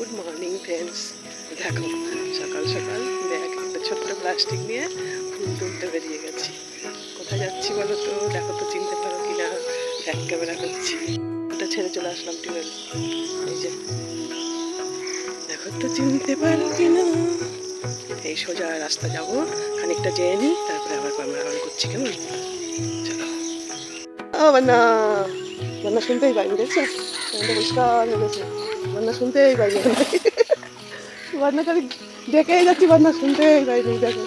Good morning friends দেখো, সকাল সকাল ব্যাগ একটা ছোট্ট প্লাস্টিক নিয়ে ফুল তুলতে বেরিয়ে গেছি। কোথায় যাচ্ছি বলো তো? দেখো তো, চিনতে পারো কি না ব্যাক ক্যামেরা করছি। ওটা ছেড়ে চলে আসলাম টিউবেল এই যে। দেখো তো, চিনতে পারো কি না এই সোজা রাস্তা যাব, খানিকটা যেয়ে নিই, তারপরে আবার ক্যামেরা অন করছি, কেমন? চলো। ও বান্না বান্না শুনতেই পাইনি, দেখছ? পরিষ্কার হয়ে গেছে। বান্না শুনতেই পাইনি। বান্নাকে আমি ডেকেই যাচ্ছি বান্না শুনতেই পাইনি, দেখো।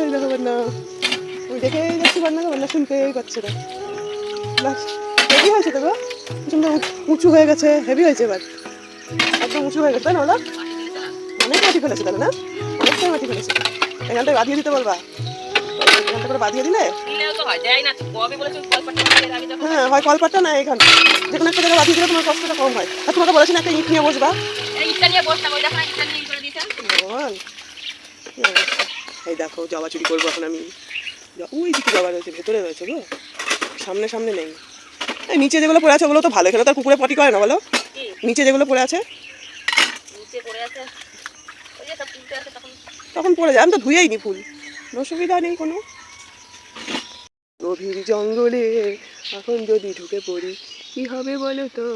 এই দেখো বান্না আমি ডেকেই যাচ্ছি বান্নাকে বান্না শুনতেই পাচ্ছে না। হেভি হয়েছে তো গো? উঁচু হয়ে গেছে হেভি হয়েছে এবার। একদম উঁচু হয়ে গেছে, তাই না ওরা অনেক মাটি ফেলেছে তাহলে না? অনেকটাই মাটি ফেলেছে। এখানটায় বাঁধিয়ে দিতে বলবা? এখানটা করে বাঁধিয়ে দিলে? হয় হ্যাঁ কলপাটটা না এখানে। যে কোনো একটা জায়গায় বাঁধিয়ে দিলে তোমার কষ্টটা কম হয়। আর তোমাকে বলেছি না একটা ইট নিয়ে বসবা। এই দেখো ভগবান। এই জবা চুরি করব এখন আমি। ওই দিকে জবা রয়েছে ভেতরে রয়েছে গো। সামনে সামনে নেই। এই নিচে যেগুলো পড়ে আছে ওগুলো তো ভালো এখানে তো কুকুরে পটি করে না বলো? নিচে যেগুলো পড়ে আছে? তখন। পড়ে যায় আমি তো ধুয়েই নি ফুল। অসুবিধা নেই কোনো। গভীর জঙ্গলে এখন যদি ঢুকে পড়ি, কি হবে বলো তো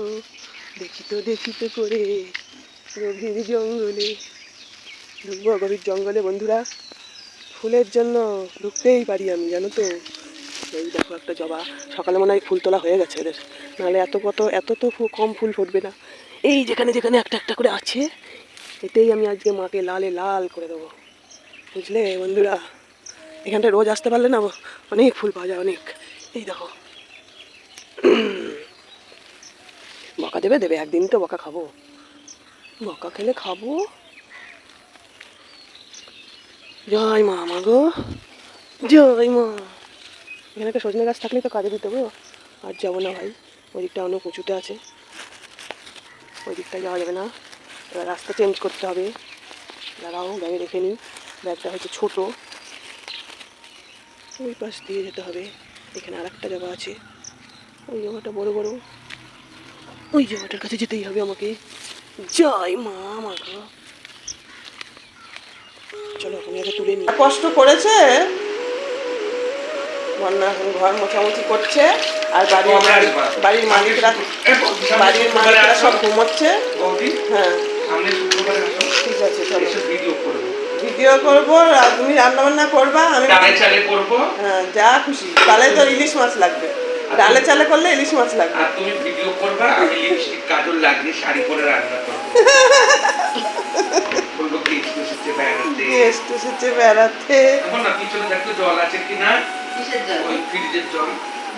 দেখি তো দেখি তো করে গভীর জঙ্গলে ঢুকবো। গভীর জঙ্গলে বন্ধুরা, ফুলের জন্য ঢুকতেই পারি আমি, জানো তো? এই দেখো একটা জবা। সকালে মনে হয় ফুল তোলা হয়ে গেছে এদের নাহলে এত কত, এত তো কম ফুল ফুটবে না। এই যেখানে যেখানে একটা একটা করে আছে, এতেই আমি আজকে মাকে লালে লাল করে দেবো। বুঝলে বন্ধুরা? এখানটায় রোজ আসতে পারলে না অনেক ফুল পাওয়া যায়, অনেক। এই দেখো। বকা দেবে? দেবে। একদিন তো বকা খাব। বকা খেলে খাব? জয় মা মা গো জয় মা। এখানে একটা সজনে গাছ থাকলেই তো কাজে দিতে গো আর যাব না ভাই। ওই দিকটা অনেক উঁচুতে আছে। ওই দিকটায় যাওয়া যাবে না। এবার রাস্তা চেঞ্জ করতে হবে। দাঁড়াও, ব্যাগে রেখে নিই। ব্যাগটা হচ্ছে ছোটো। ওই পাশ দিয়ে যেতে হবে। এখানে আর একটা জায়গা আছে। ওই জায়গাটা বড় বড়। ওই জায়গাটার কাছে যেতেই হবে আমাকে। জয় মা মা গো। চলো আমি আগে তুলে নিই। কষ্ট করেছে বন্যা এখন ঘর মোছামুছি করছে আর বাড়ির বাড়ির মালিকরা বাড়ির মালিকরা সব ঘুমোচ্ছে। হ্যাঁ। ঠিক আছে চলো। ভিডিও করব আর তুমি রান্না বান্না করবা আমি চালে চালে করব। হ্যাঁ যা খুশি। তাহলে তো ইলিশ মাছ লাগবে। ডালে চালে করলে ইলিশ মাছ লাগবে। আর তুমি ভিডিও করবা আমি লিপস্টিক কাজল লাগিয়ে শাড়ি পরে রান্না করব। বলব কি বেড়াতে। বেড়াতে। এখন না পিছনে দেখো জল আছে কিনা? কিসের জল? ওই ফ্রিজের জল।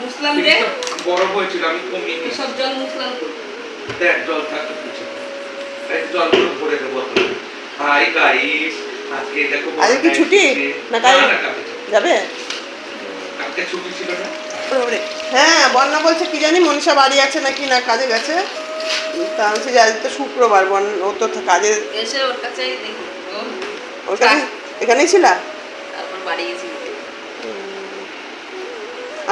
মুসলাম দে ফ্রিজটা বরফ হয়েছিল আমি কমিয়ে দিই সব জল মুসলাম তো। দেখ জল থাকতো পিছনে। জলগুলো ভরে দেবো হাই গাইস আজকে কি ছুটি? না কাল-। যাবে? কালকে ছুটি ছিল না? হ্যাঁ বন্যা বলছে কি জানি মনীষা বাড়ি আছে নাকি না কাজে গেছে। তা আমি বলছি, আজ তো শুক্রবার বন ও তো কাজে এসে ওর কাছে দেখি। ও ওর কাছে এখানেই ছিল? তারপর বাড়ি গেছি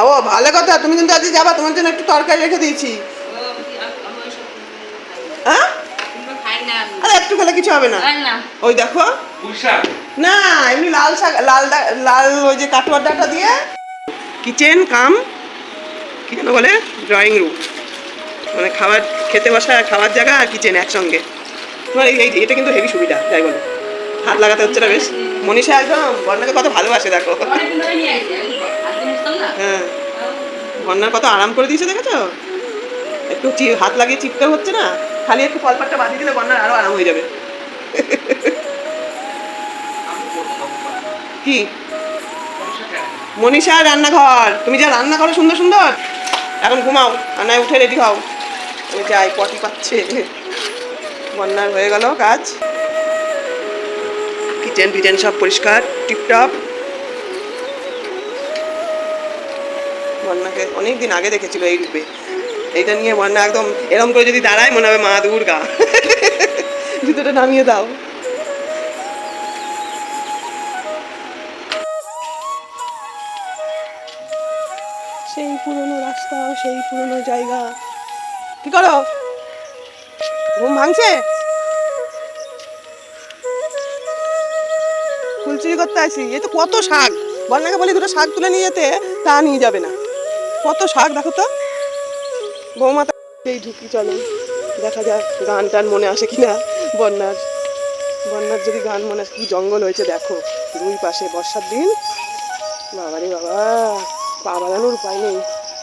ও ভালো কথা তুমি কিন্তু আজকে যাবা তোমার জন্য একটু তরকারি রেখে দিয়েছি। হ্যাঁ? আরে একটু খেলে কিছু হবে না। ওই দেখো। না এমনি লাল শাক লাল লাল ওই যে কাটোয়ার ডাটা দিয়ে কিচেন কাম কি যেন বলে ড্রয়িং রুম মানে খাবার খেতে বসা খাবার জায়গা আর কিচেন একসঙ্গে। তোমার এই এটা কিন্তু হেভি সুবিধা যাই বলো। হাত লাগাতে হচ্ছে না বেশ। মনীষা একদম বন্যাকে কত ভালোবাসে দেখো। হ্যাঁ। বন্যার কত আরাম করে দিয়েছে দেখেছ? একটু চি- হাত লাগিয়ে চিপতে হচ্ছে না? খালি একটু ফলপাটটা বাঁধিয়ে দিলে বন্যার আরও আরাম হয়ে যাবে। কি? মনীষা, রান্নাঘর। তুমি যা রান্না করো সুন্দর সুন্দর। এখন ঘুমাও আর নয় উঠে রেডি হও। আমি যাই, পটি পাচ্ছে। বন্যার হয়ে গেল কাজ। কিচেন ফিচেন সব পরিষ্কার, টিপটপ। বন্যাকে অনেক দিন আগে দেখেছিল এই রূপে। এইটা নিয়ে মানে একদম এরম করে যদি দাঁড়ায়, মনে হবে মা দুর্গা। জুতোটা নামিয়ে দাও। সেই পুরনো রাস্তা, সেই পুরনো জায়গা। কি করো? ঘুম ভাঙছে? ফুলচুরি করতে আসি। এ তো কত শাক। বন্যাকে বলি দুটো শাক তুলে নিয়ে যেতে, তা নিয়ে যাবে না। কত শাক, দেখো তো। বৌমা এই ঢুকি চলো। দেখা যাক গান টান মনে আসে কিনা। বন্যার বন্যার যদি গান মনে আসে, কি জঙ্গল হয়েছে দেখো। দুই পাশে বর্ষার দিন। বাবারে বাবা, পা বাঁধানোর উপায় নেই।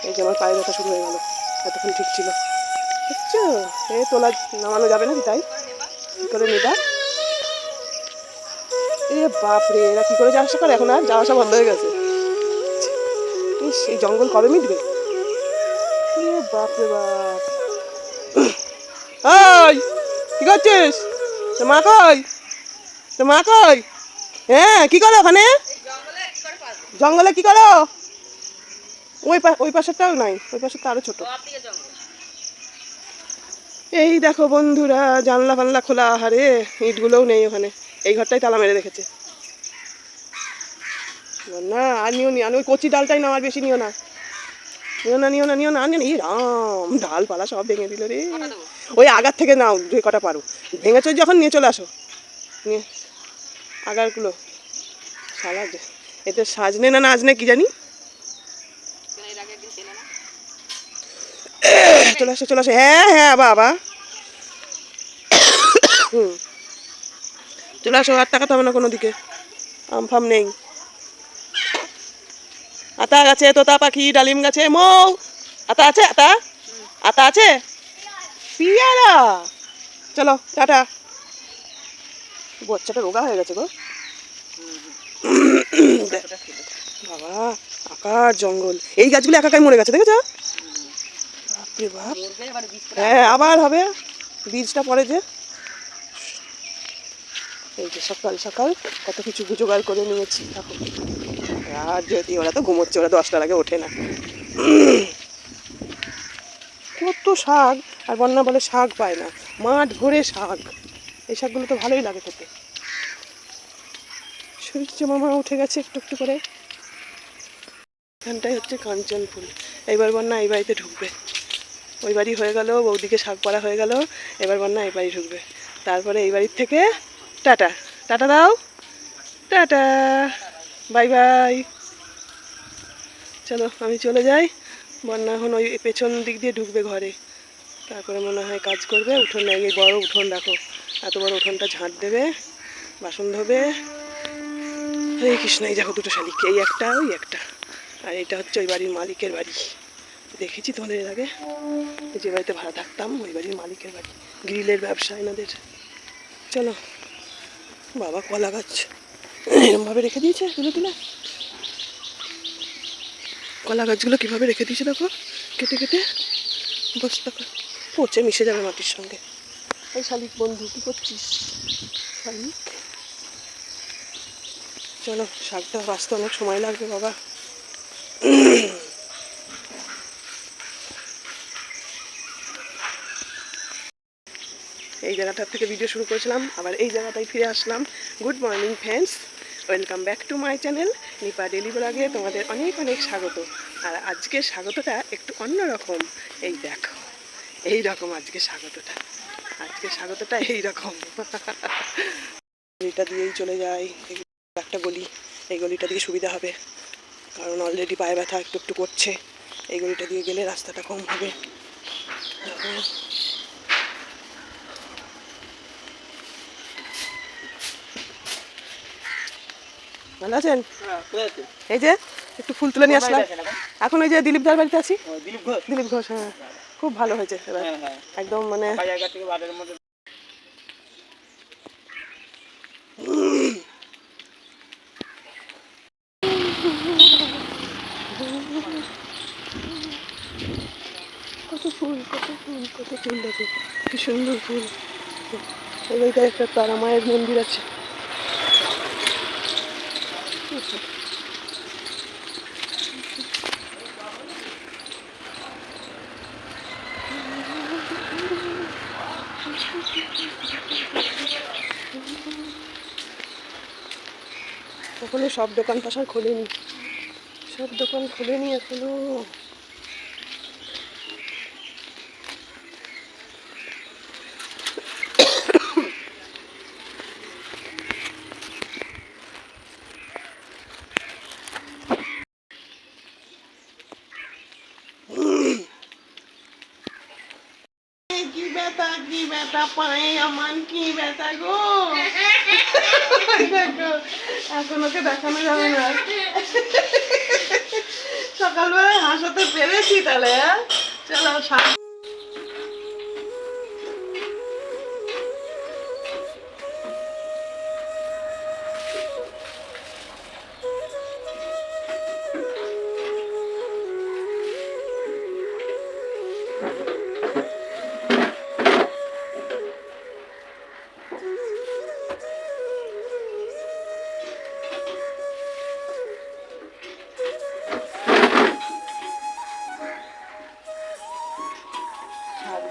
এই যে আমার পায়ে ব্যথা শুরু হয়ে গেল। এতক্ষণ ঠিক ছিল। বুঝছ? এ তোলা নামানো যাবে নাকি তাই? কী করে নিবা এ বাপরে, এরা কী করে যাওয়া আসা করে? এখন আর যাওয়া আসা বন্ধ হয়ে গেছে। এই জঙ্গল কবে মিটবে? বাপরে বাপ। ওই কি করছিস? তো মা কই? তো মা কই? হ্যাঁ কি করো ওখানে? জঙ্গলে কি করো? ওই ওই পাশেরটাও নাই, ওই পাশেরটা আরও ছোট। এই দেখো বন্ধুরা, জানলা ফানলা খোলা আহারে, ইটগুলোও নেই ওখানে। এই ঘরটাই তালা মেরে রেখেছে। না, আর নিও নি, আর ওই কচি ডালটাই না, আর বেশি নিও না। নিও না নিও না নিও না আর নিও না রাম ডালপালা সব ভেঙে দিল রে। ওই আগার থেকে নাও যে কটা পারো। ভেঙেছো যখন নিয়ে চলে আসো। নিয়ে আগারগুলো। সালা এতে সাজনে না নাজনে কি জানি? চলে আসো চলে আসো। হ্যাঁ হ্যাঁ বাবা। হুম। চলে আসো আর টাকা হবে না কোনো দিকে। আম ফাম নেই। আতা গাছে, তোতা পাখি, ডালিম গাছে, মৌ। আতা আছে, আতা? আতা আছে? পিয়ারা। চলো, টাটা। বাচ্চাটা রোগা হয়ে গেছে গো। বাবা, আকার জঙ্গল। এই গাছগুলো একাকাই মরে গেছে, দেখেছ? বাপরে বাপ। হ্যাঁ আবার হবে। বীজটা পরে যে। এই যে সকাল সকাল কত কিছু জোগাড় করে নিয়েছি। এখন আর যদি ওরা তো ঘুমোচ্ছে, ওরা দশটার আগে ওঠে না। কত শাক, আর বন্যা বলে শাক পায় না। মাঠ ভরে শাক। এই শাকগুলো তো ভালোই লাগে খেতে। সূর্য মামা উঠে গেছে একটু একটু করে। এখানটাই হচ্ছে কাঞ্চন ফুল। এইবার বন্যা এই বাড়িতে ঢুকবে। ওই বাড়ি হয়ে গেল, বৌদিকে শাক করা হয়ে গেল। এবার বন্যা এই বাড়ি ঢুকবে। তারপরে এই বাড়ির থেকে টাটা। টাটা দাও। টাটা। Bye bye. চলো, আমি চলে যাই। বন্যা এখন ওই পেছন দিক দিয়ে ঢুকবে ঘরে। তারপরে মনে হয় কাজ করবে। উঠোন এই বড় উঠোন দেখো। এত বড় উঠোনটা ঝাঁট দেবে, বাসন ধোবে। হরে কৃষ্ণ, এই দেখো দুটো শালিক, এই একটা, ওই একটা। আর এটা হচ্ছে ওই বাড়ির মালিকের বাড়ি। দেখেছি তোমাদের এর আগে। যে বাড়িতে ভাড়া থাকতাম, ওই বাড়ির মালিকের বাড়ি। গ্রিলের ব্যবসা এনাদের। চলো। বাবা, কলা গাছ। এরমভাবে রেখে দিয়েছে তুলে তুলে। কলা গাছগুলো কীভাবে রেখে দিয়েছে দেখো, কেটে কেটে বস্তা পচে মিশে যাবে মাটির সঙ্গে। এই শালিক বন্ধু, কী করছিস? শালিক? চলো, শাকটা বাঁচতে অনেক সময় লাগবে বাবা। জায়গাটার থেকে ভিডিও শুরু করেছিলাম, আবার এই জায়গাটায় ফিরে আসলাম। Good morning friends welcome back to my channel Nipa daily ব্লগে তোমাদের অনেক অনেক স্বাগত। আর আজকের স্বাগতটা একটু অন্যরকম এই দেখো, এই রকম আজকে স্বাগতটা। আজকে স্বাগতটা এই রকম। গলিটা দিয়েই চলে এই একটা গলি, এই গলিটা দিয়ে সুবিধা হবে। কারণ অলরেডি পায়ে ব্যথা একটু একটু করছে। এই গলিটা দিয়ে গেলে রাস্তাটা কম হবে। ভালো আছেন? এই যে একটু ফুল তুলে নিয়ে আসলাম। এখন। ওই যে দিলীপ দার বাড়িতে আছি। দিলীপ ঘোষ। হ্যাঁ। খুব ভালো হয়েছে এবার। হ্যাঁ হ্যাঁ। একদম মানে কত ফুল কত ফুল কত ফুল দেখো। কি সুন্দর ফুল। বাড়িটায় একটা তারা মায়ের মন্দির আছে। এখনও সব দোকান পাশার খোলেনি। সব দোকান খোলেনি এখনও। ব্যথা, কি ব্যথা, পায়ে আমার কি ব্যথা গো? এখন ওকে দেখানো যাবে না। সকালবেলায় হাসাতে পেরেছি তাহলে হ্যাঁ? চলো সাত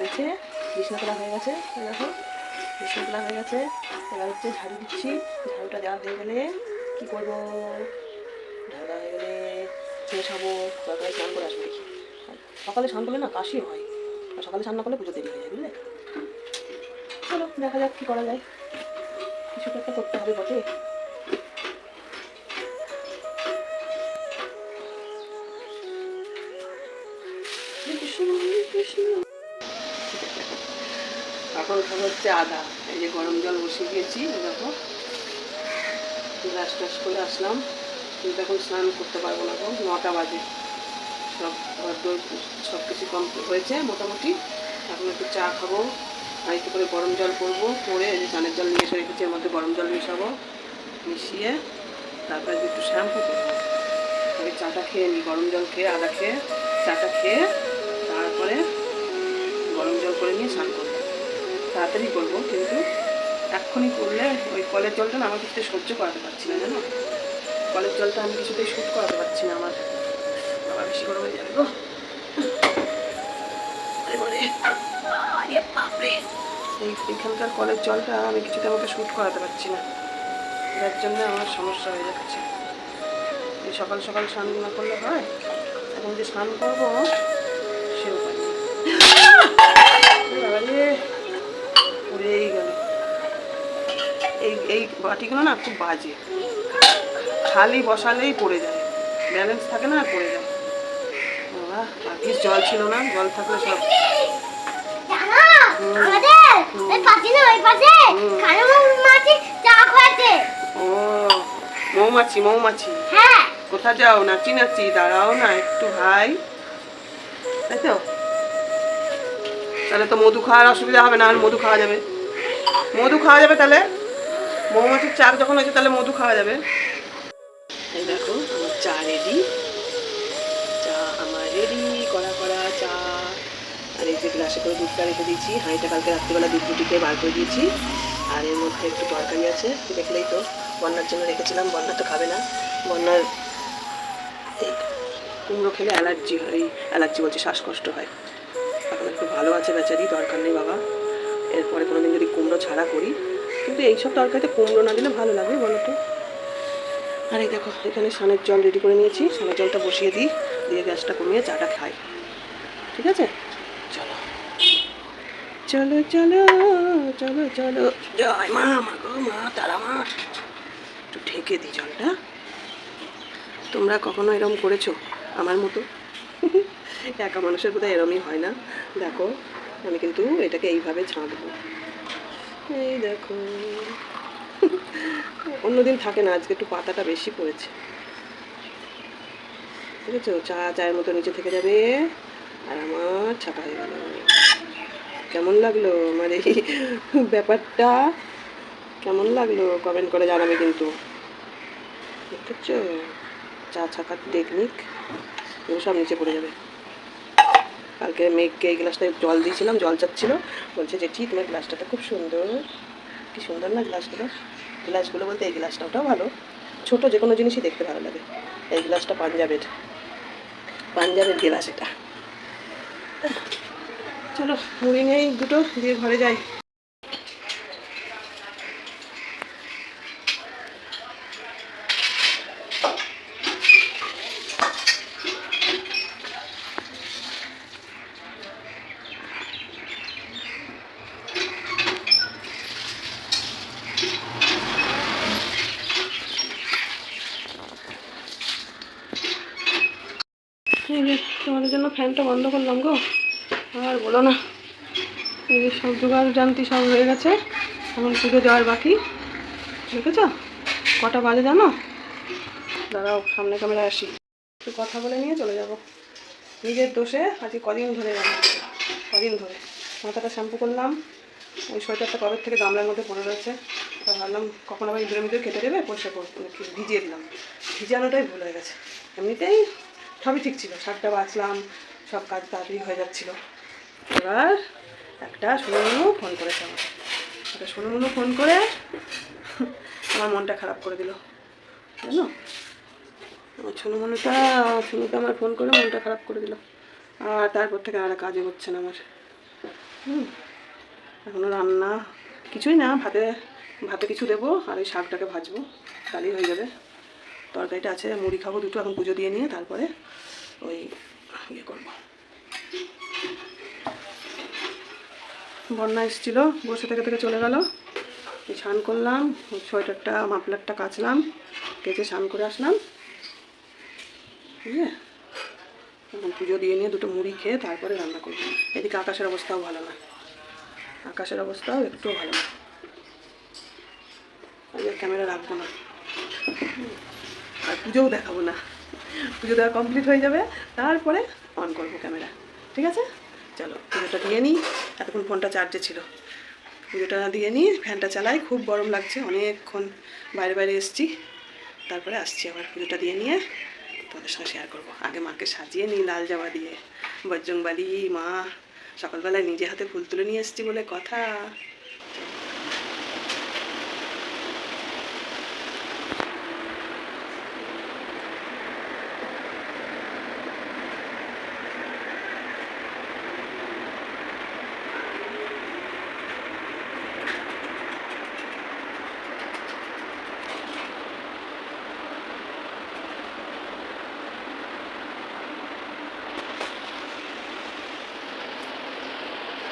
দিচ্ছে বিছনা তোলা হয়ে গেছে দেখো বিছনা তোলা হয়ে গেছে। এবার হচ্ছে ঝাড়ু দিচ্ছি। ঝাড়ুটা দেওয়া হয়ে গেলে কী করব? ঝাড়ু দেওয়া হয়ে গেলে ফ্রেশ হব সকালে স্নান করে আসব দেখি। সকালে স্নান করলে না কাশি হয়। আর সকালে স্নান না করলে পুজো দেরি হয়ে যায়, বুঝলে? চলো, দেখা যাক কী করা যায়। কিছু একটা করতে হবে বটে। কৃষ্ণ কৃষ্ণ। খাব হচ্ছে আদা। এই যে গরম জল বসিয়ে এই দেখো। ব্রাশ টাশ করে আসলাম। কিন্তু এখন স্নান করতে পারব না এখন নটা বাজে। সব ঘর সব কিছু কমপ্লিট হয়েছে মোটামুটি। এখন একটু চা খাব, আর একটু করে গরম জল করব, করে এই যে চানের জল নিয়ে এসে রেখেছি, এর মধ্যে গরম জল মিশাবো, মিশিয়ে তারপরে একটু শ্যাম্পু করব। আগে চাটা খেয়ে নিই গরম জল খেয়ে, আদা খেয়ে, চাটা খেয়ে তারপরে গরম জল করে নিয়ে স্নান করব। তাড়াতাড়ি করব, কিন্তু এক্ষুনি করলে ওই কলের জলটা না আমার কিছুতে সহ্য করাতে পারছি না, জানো? কলের জলটা আমি কিছুতেই শুট করাতে পারছি না আমার। আবার বেশি গরম হয়ে যাবে গো। এই এখানকার কলের জলটা আমি কিছুতে আমাকে শুট করাতে পারছি না। যার জন্য আমার সমস্যা হয়ে যাচ্ছে। সকাল সকাল স্নান না করলে হয়? এখন যে স্নান করব এই বাটিগুলো না খুব বাজে। খালি বসালেই পড়ে যায়। ব্যালেন্স থাকে না পড়ে যায়। ভাগ্যিস জল ছিল না জল থাকলে সব মৌমাছি মৌমাছি হ্যাঁ। কোথা যাও নাচি নাচি দাঁড়াও না একটু ভাই তাই তো? তাহলে তো মধু খাওয়ার অসুবিধা হবে না আর মধু খাওয়া যাবে। মধু খাওয়া যাবে তাহলে? মৌমাছির চাক যখন হয়েছে, তাহলে মধু খাওয়া যাবে। এই দেখো চা রেডি চা আমার রেডি করা করা চা। আর এই যে গ্লাসে করে দুধটা রেখে দিয়েছি। হাঁড়িটা কালকে রাত্রিবেলা দুধ রুটিতে বার করে দিয়েছি। আর এর মধ্যে একটু তরকারি আছে, দেখলেই তো। বন্যার জন্য রেখেছিলাম, বন্যা তো খাবে না। বন্যার এই কুমড়ো খেলে অ্যালার্জি হয়, অ্যালার্জি বলছি, শ্বাসকষ্ট হয়। এখন একটু ভালো আছে বেচারি, দরকার নেই বাবা। এরপরে কোনোদিন যদি কুমড়ো ছাড়া করি কিন্তু এইসব তরকারিতে কুমড়ো না দিলে ভালো লাগে, বলো তো? আর এই দেখো, এখানে সানের জল রেডি করে নিয়েছি। সানের জলটা বসিয়ে দিই, দিয়ে গ্যাসটা কমিয়ে চাটা খাই। ঠিক আছে? চলো। চলো চলো চলো চলো। জয় মা মা গো, মা, তারা মা। একটু ঢেকে দিই জলটা। তোমরা কখনো এরম করেছ আমার মতো? একা মানুষের বোধহয় এরমই হয় না। দেখো, আমি কিন্তু এটাকে এইভাবে ঝাঁকবো এই দেখো। অন্যদিন থাকে না, আজকে একটু পাতাটা বেশি পড়েছে। ঠিক আছে চা, চায়ের মতো নিচে থেকে যাবে আর আমার ছাপা হয়ে গেল। কেমন লাগল আমার এই ব্যাপারটা? কেমন লাগল? কমেন্ট করে জানাবে কিন্তু। দেখছ? চা ছাকার টেকনিক এগুলো সব নিচে পড়ে যাবে। কালকে মেঘকে এই গ্লাসটা জল দিয়েছিলাম, জল চাচ্ছিল। বলছে যে ঠিক তোমার গ্লাসটা তো খুব সুন্দর। কি সুন্দর না গ্লাসগুলো? গ্লাসগুলো বলতে এই গ্লাসটা, ওটাও ভালো। ছোটো যে কোনো জিনিসই দেখতে ভালো লাগে। এই গ্লাসটা পাঞ্জাবের। পাঞ্জাবের গ্লাস এটা। চলো, মুড়ি নেই, দুটো, দিয়ে ঘরে যাই। ফ্যানটা বন্ধ করলাম গো। আর বলো না, এই যে সব জোগাড় জানতি সব হয়ে গেছে, এখন পুজো দেওয়ার বাকি। দেখেছ? কটা বাজে জানো? দাঁড়াও, সামনে ক্যামেরা আসি। একটু কথা বলে নিয়ে চলে যাব। নিজের দোষে আজকে কদিন ধরে গেল কদিন ধরে। মাথাটা শ্যাম্পু করলাম, ওই সোয়েটারটা কবের থেকে গামলার মধ্যে পড়ে রয়েছে, তা ভাবলাম কখন আবার ইঁদুরের ভিতরে কেটে দেবে, পরিষ্কার করে নাকি ভিজিয়ে দিলাম। ভিজানোটাই ভুল হয়ে গেছে। এমনিতেই সবই ঠিক ছিল, শাকটা বাঁচলাম সব কাজ তাড়াতাড়ি হয়ে যাচ্ছিল। এবার একটা সোনুমনু ফোন করেছে আমার একটা সোনুমনু ফোন করে আমার মনটা খারাপ করে দিল। জানো? আমার সোনুমনুটা, সোনুকে আমার ফোন করে মনটা খারাপ করে দিল। আর তারপর থেকে আর কাজে হচ্ছে না আমার। হুম। এখনও রান্না কিছুই না, ভাতে ভাতে কিছু দেবো আর ওই শাকটাকে ভাজবো, তাহলেই হয়ে যাবে। তরকারিটা আছে, মুড়ি খাব, দুটো এখন পুজো দিয়ে নিয়ে, তারপরে ওই ইয়ে করব। বন্যা এসেছিল বসে থেকে থেকে চলে গেল। স্নান করলাম, সোয়েটারটা, মাফলারটা কাচলাম, কেচে স্নান করে আসলাম। ঠিক পুজো দিয়ে নিয়ে দুটো মুড়ি খেয়ে তারপরে রান্না করব। এদিকে আকাশের অবস্থাও ভালো না। আকাশের অবস্থাও একটুও ভালো না। আজকে ক্যামেরা রাখব না। আর পুজোও দেখাবো না। পুজো দেওয়া কমপ্লিট হয়ে যাবে। তারপরে অন করব ক্যামেরা ঠিক আছে? চলো, পুজোটা দিয়ে নিই। এতক্ষণ ফোনটা চার্জে ছিল। পুজোটা দিয়ে নিই ফ্যানটা চালাই। খুব গরম লাগছে, অনেকক্ষণ বাইরে বাইরে এসেছি। তারপরে আসছি আবার পুজোটা দিয়ে নিয়ে। তোমাদের সঙ্গে শেয়ার করব। আগে মাকে সাজিয়ে নিই লাল জামা দিয়ে। বজরংবালি, মা, সকালবেলায় নিজে হাতে ফুল তুলে নিয়ে এসেছি বলে কথা।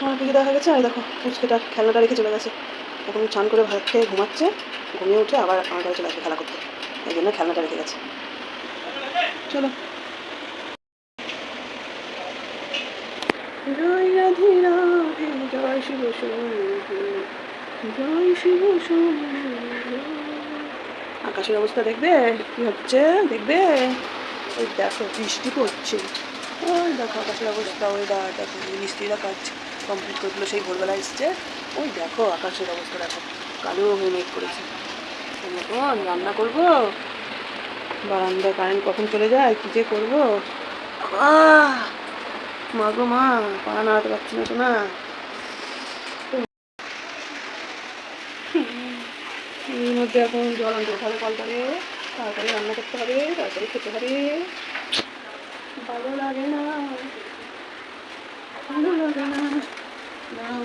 আমার পুজো দেখা গেছে? আর দেখো, পুচকেটা খেলনাটা রেখে চলে গেছে। এখন চান করে ভাত খেয়ে ঘুমাচ্ছে, ঘুমিয়ে উঠে আবার আমার কাছে চলে আসবে খেলা করতে। এই জন্য খেলনাটা রেখে গেছে। চলো। জয় জয় আকাশের অবস্থা দেখবে? কি হচ্ছে? দেখবে? ওই দেখো, বৃষ্টি পড়ছে। ওই দেখো আকাশের অবস্থা ওই দা দেখো এই মিস্ত্রিরা কাজ কমপ্লিট করে সেই ভোরবেলা এসছে। ওই দেখো আকাশের অবস্থা, দেখো, কালো হয়ে মেঘ করেছে। এখন রান্না করব। বারান্দায় কারেন্ট কখন চলে যায়, কী যে করব? মা গো মা পা নাড়াতে পারছি না তো না এর মধ্যে এখন জল আনতে হবে কলটারে তাড়াতাড়ি রান্না করতে হবে, তাড়াতাড়ি খেতে হবে। ভালো লাগে না, ভালো লাগে না। দাঁড়াও।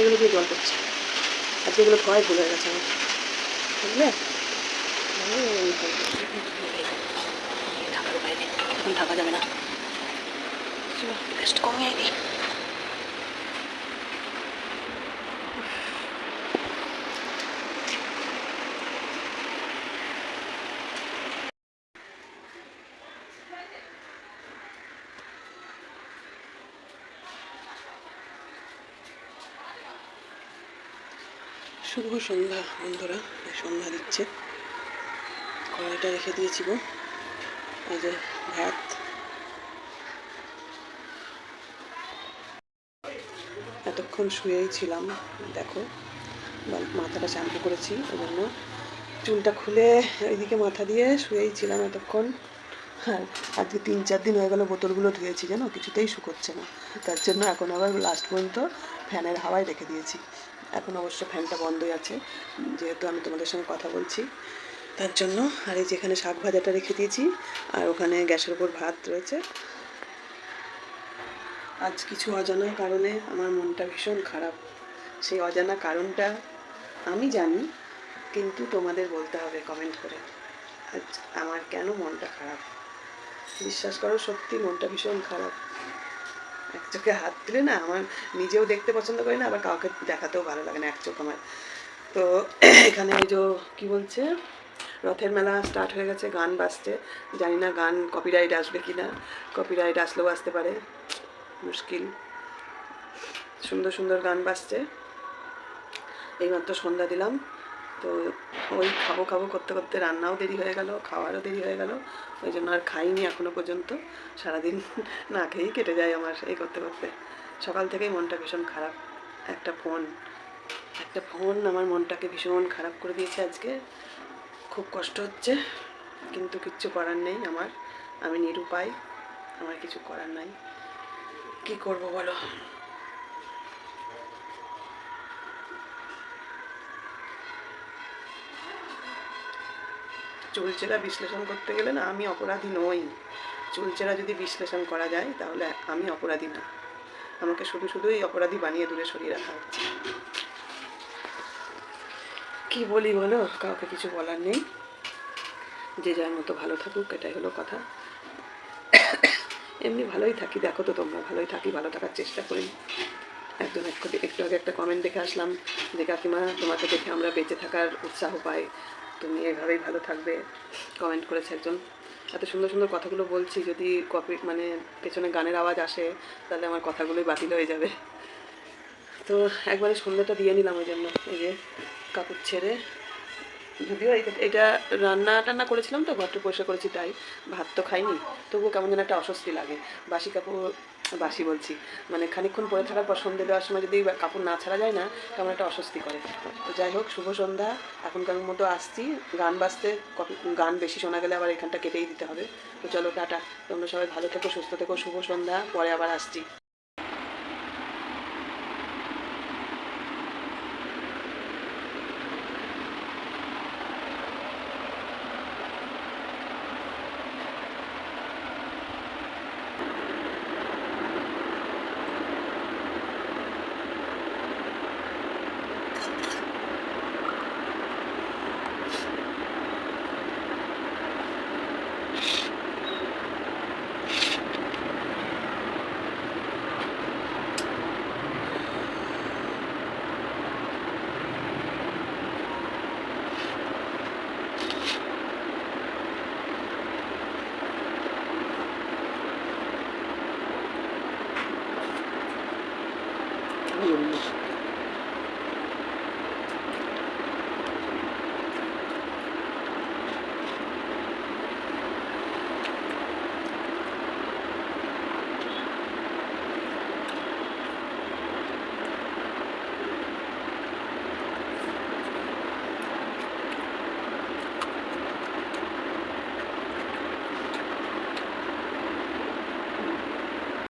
এগুলো দিয়ে জল করছি আজকে এগুলো ভয় ভুলে গেছে আমার। বুঝলে? ঢাকা যাবে না। দিই শুভ সন্ধ্যা, বন্ধুরা সন্ধ্যা দিচ্ছে। কড়াইটা রেখে দিয়েছি গো। এই ভাত। এতক্ষণ শুয়েই ছিলাম, দেখো। মাথাটা শ্যাম্পু করেছি ওই জন্য চুলটা খুলে এইদিকে মাথা দিয়ে শুয়েই ছিলাম এতক্ষণ। হ্যাঁ আজকে তিন চার দিন হয়ে গেল বোতলগুলো ধুয়েছি, জানো? কিছুতেই শুকোচ্ছে না। তার জন্য এখন আবার লাস্ট পর্যন্ত ফ্যানের হাওয়ায় রেখে দিয়েছি। এখন অবশ্য ফ্যানটা বন্ধই আছে যেহেতু আমি তোমাদের সঙ্গে কথা বলছি। তার জন্য আর এই যেখানে শাক ভাজাটা রেখে দিয়েছি, আর ওখানে গ্যাসের উপর ভাত রয়েছে। আজ কিছু অজানা কারণে আমার মনটা ভীষণ খারাপ। সেই অজানা কারণটা আমি জানি, কিন্তু তোমাদের বলতে হবে কমেন্ট করে। আজ আমার কেন মনটা খারাপ? বিশ্বাস করো, সত্যি মনটা ভীষণ খারাপ। এক চোখে হাত দিলে না আমার নিজেও দেখতে পছন্দ করি না, আবার কাউকে দেখাতেও ভালো লাগে না এক চোখ আমার। তো এখানে ওই যে কী বলছে? রথের মেলা স্টার্ট হয়ে গেছে, গান বাজছে। জানি না গান কপিরাইট আসবে কি না কপিরাইট আসলেও আসতে পারে। মুশকিল। সুন্দর সুন্দর গান বাজছে। এইমাত্র সন্ধ্যা দিলাম। তো ওই খাব খাব করতে করতে রান্নাও দেরি হয়ে গেল, খাওয়ারও দেরি হয়ে গেল। ওই জন্য আর খাইনি এখনও পর্যন্ত। সারাদিন না খেয়েই কেটে যায় আমার এই করতে করতে। সকাল থেকেই মনটা ভীষণ খারাপ। একটা ফোন একটা ফোন আমার মনটাকে ভীষণ খারাপ করে দিয়েছে আজকে। খুব কষ্ট হচ্ছে, কিন্তু কিচ্ছু করার নেই আমার। আমি নিরুপায়, আমার কিছু করার নাই। কি করব বলো? চুলচেরা বিশ্লেষণ করতে গেলে না আমি অপরাধী নই। চুলচেরা যদি বিশ্লেষণ করা যায়, তাহলে আমি অপরাধী না। আমাকে শুধু শুধুই অপরাধী বানিয়ে দূরে সরিয়ে রাখা হচ্ছে। কি বলি বলো? কাউকে কিছু বলার নেই। যে যার মতো ভালো থাকুক, এটাই হলো কথা। এমনি ভালোই থাকি। দেখো তো তোমরা, ভালোই থাকি, ভালো থাকার চেষ্টা করি। একজন একটু একটু আগে একটা কমেন্ট দেখে আসলাম যে কাকিমা, তোমাকে দেখে আমরা বেঁচে থাকার উৎসাহ পাই। তুমি এভাবেই ভালো থাকবে? কমেন্ট করেছে একজন। এত সুন্দর সুন্দর কথাগুলো বলছি, যদি কপি মানে পেছনে গানের আওয়াজ আসে, তাহলে আমার কথাগুলোই বাতিল হয়ে যাবে। তো একবারে সন্ধ্যাটা দিয়ে নিলাম ওই জন্য, এই যে কাপড় ছেড়ে। যদিও এটা রান্না টান্না করেছিলাম তো, ঘরটা পরিষ্কার করেছি তাই। ভাত তো খাইনি, তবুও কেমন যেন একটা অস্বস্তি লাগে। বাসি কাপড় বাসি বলছি। মানে খানিক্ষণ পরে থাকার পর সন্ধে দেওয়ার সময় যদি কাপড় না ছাড়া যায় না, কেমন একটা অস্বস্তি করে। তো যাই হোক, শুভ সন্ধ্যা। এখনকার মতো আসছি। গান বাজতে গান বেশি শোনা গেলে আবার এখানটা কেটেই দিতে হবে। তো চলো, টাটা। তোমরা সবাই ভালো থেকো, সুস্থ থেকো, শুভ সন্ধ্যা। পরে আবার আসছি।